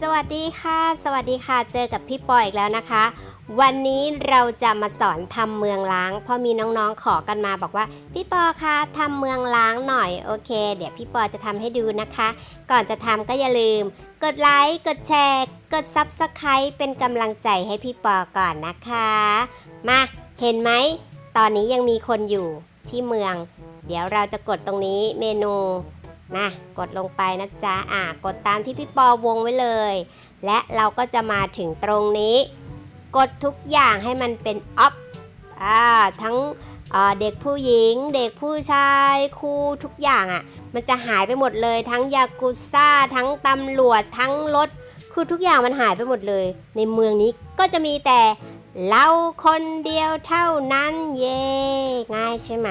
สวัสดีค่ะ สวัสดีค่ะ เจอกับพี่ปอยอีกแล้วนะคะ วันนี้เราจะมาสอนทำเมืองล้าง เพราะมีน้องๆขอกันมาบอกว่า พี่ปอคะทำเมืองล้างหน่อยโอเค เดี๋ยวพี่ปอจะทำให้ดูนะคะ ก่อนจะทำก็อย่าลืม กดไลค์กดแชร์ กด Subscribe เป็นกำลังใจให้พี่ปอก่อนนะคะ มาเห็นไหมตอนนี้ยังมีคนอยู่ที่เมือง เดี๋ยวเราจะกดตรงนี้เมนู นะกดลงไปนะจ๊ะอะกดตามที่พี่ปอวงไว้เลย และเราก็จะมาถึงตรงนี้ กดทุกอย่างให้มันเป็นออฟอ่าทั้งเเด็กผู้หญิง เด็กผู้ชายครูทุกอย่างอะ่ะ มันจะหายไปหมดเลย ทั้งยากุซ่า ทั้งตำรวจทั้งรถคือทุกอย่างมันหายไปหมดเลย ในเมืองนี้ก็จะมีแต่เราคนเดียวเท่านั้นเย่ง่ายใช่ไหม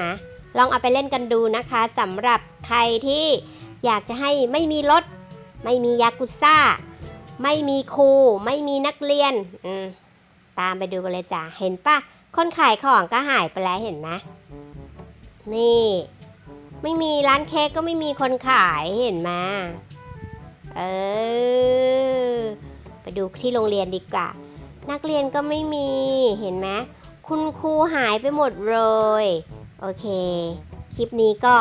ลองเอาไปเล่นกันดูนะคะสำหรับใครที่อยากจะให้ไม่มีรถ ไม่มียากุซ่า ไม่มีครู ไม่มีนักเรียนตามไปดูกันเลยจ้ะเห็นปะคนขายของก็หายไปแล้วเห็นไหมนี่ ไม่มีร้านเค้กก็ไม่มีคนขายเห็นไหมเออไปดูที่โรงเรียนดีกว่า นักเรียนก็ไม่มีเห็นไหมคุณครูหายไปหมดเลย โอเค คลิปนี้ก็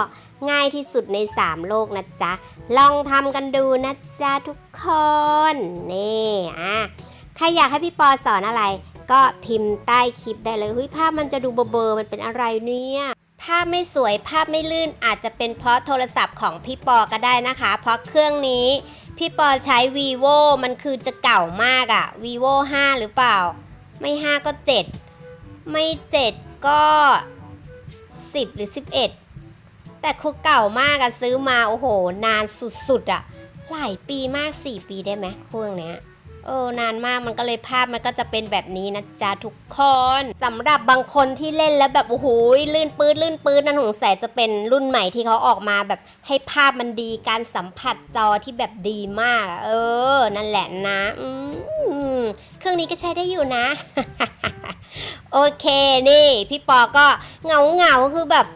ง่ายที่สุดใน 3 โลกนะจ๊ะ ลองทำกันดูนะจ๊ะทุกคน นี่อะใครอยากให้พี่ปอสอนอะไร ก็พิมพ์ใต้คลิปได้เลยเฮ้ยภาพมันจะดูเบลอๆมันเป็นอะไรเนี่ยภาพไม่สวยภาพไม่ลื่นอาจจะเป็นเพราะโทรศัพท์ของพี่ปอก็ได้นะคะ เพราะเครื่องนี้พี่ปอใช้ vivo มันคือจะเก่ามากอะ vivo 5 หรือเปล่า ไม่ 5 ก็ 7 ไม่ 7 ก็ 10 หรือ 11 แต่คือเก่ามากอะซื้อมาโอ้โห นานสุดๆอะหลายปีมาก 4 ปีได้ไหมเครื่องเนี้ยเออนานมากมันก็เลยภาพมันก็จะเป็นแบบนี้นะจ๊ะทุกคนสำหรับบางคนที่เล่นแล้วแบบโอ้โหลื่นปื้ดลื่นปื้ดนั่นของแสจะเป็นรุ่นใหม่ที่เขาออกมาแบบให้ภาพมันดีการสัมผัสจอที่แบบดีมาก เออ นั่นแหละนะ อืมเครื่องนี้ก็ใช้ได้อยู่นะ โอเคนี่พี่ปอก็เหงาเหงาคือแบบ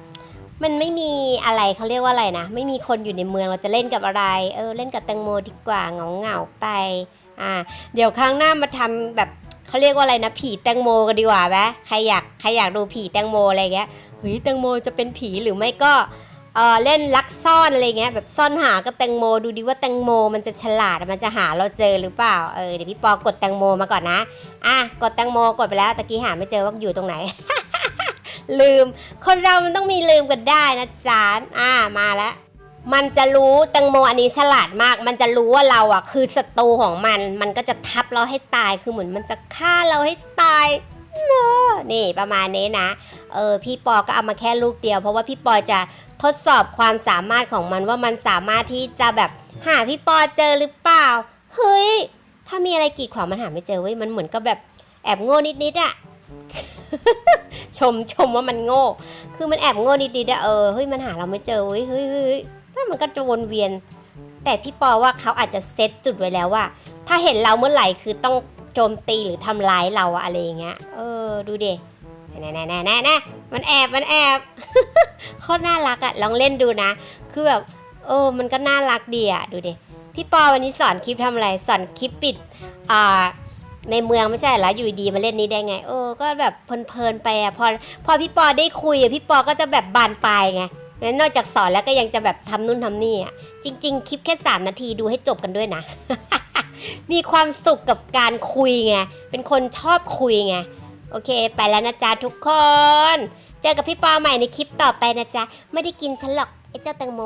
มันไม่มีอะไรเขาเรียกว่าอะไรนะ ไม่มีคนอยู่ในเมืองเราจะเล่นกับอะไร เออเล่นกับแตงโมดีกว่าเหงาเหงาไปอ่าเดี๋ยวครั้งหน้ามาทำแบบเขาเรียกว่าอะไรนะ ผีแตงโมกันดีกว่าไหมใครอยากใครอยากดูผีแตงโมอะไรเงี้ยเฮ้ยแตงโมจะเป็นผีหรือไม่ก็ เออเล่นลักซ่อนอะไรเงี้ยแบบซ่อนหากับแตงโมดูดิว่าแตงโมมันจะฉลาดมันจะหาเราเจอหรือเปล่าเออเดี๋ยวพี่ปอกดแตงโมมาก่อนนะอะกดแตงโมกดไปแล้วตะกี้หาไม่เจอว่าอยู่ตรงไหน ลืม คนเรามันต้องมีลืมกันได้นะจ๊ะอ่ามาแล้วมันจะรู้แตงโมอันนี้ฉลาดมาก มันจะรู้ว่าเราอะ คือศัตรูของมัน มันก็จะทับเราให้ตายคือเหมือนมันจะฆ่าเราให้ตายเนอะนี่ประมาณนี้นะ เออพี่ปอก็เอามาแค่ลูกเดียว เพราะว่าพี่ปอจะ ทดสอบความสามารถของมันว่ามันสามารถที่จะแบบหาพี่ปอเจอหรือเปล่า เฮ้ย ถ้ามีอะไรกีดขวางมันหาไม่เจอเว้ย มันเหมือนกับแบบแอบโง่นิดๆอะชมชมว่ามันโง่ คือมันแอบโง่นิดๆอะเออ เฮ้ย มันหาเราไม่เจอเว้ย เฮ้ยเฮ้ยแล้วมันก็จะวนเวียน แต่พี่ปอว่าเขาอาจจะเซตจุดไว้แล้วว่า ถ้าเห็นเราเมื่อไหร่คือต้องโจมตีหรือทำร้ายเราอะไรอย่างเงี้ย เออ ดูดิแน่แน่แน่แน่แน่ มันแอบมันแอบโคตรน่ารักอะลองเล่นดูนะ คือแบบเออมันก็น่ารักดีอะดูดิพี่ปอวันนี้สอนคลิปทำอะไรสอนคลิปปิดอ่าในเมืองไม่ใช่เหรออยู่ดีมาเล่นนี้ได้ไงเออก็แบบเพลินๆไปอะพอพอพี่ปอได้คุยอะพี่ปอก็จะแบบบานปลายไงแล้วนอกจากสอนแล้วก็ยังจะแบบทำนู่นทำนี่อะจริง ๆ คลิปแค่ 3 นาทีดูให้จบกันด้วยนะ มีความสุขกับการคุยไงเป็นคนชอบคุยไง โอเค ไปแล้วนะจ๊ะทุกคน เจอกับพี่ปอใหม่ในคลิปต่อไปนะจ๊ะ ไม่ได้กินฉันหรอกไอ้เจ้าแตงโม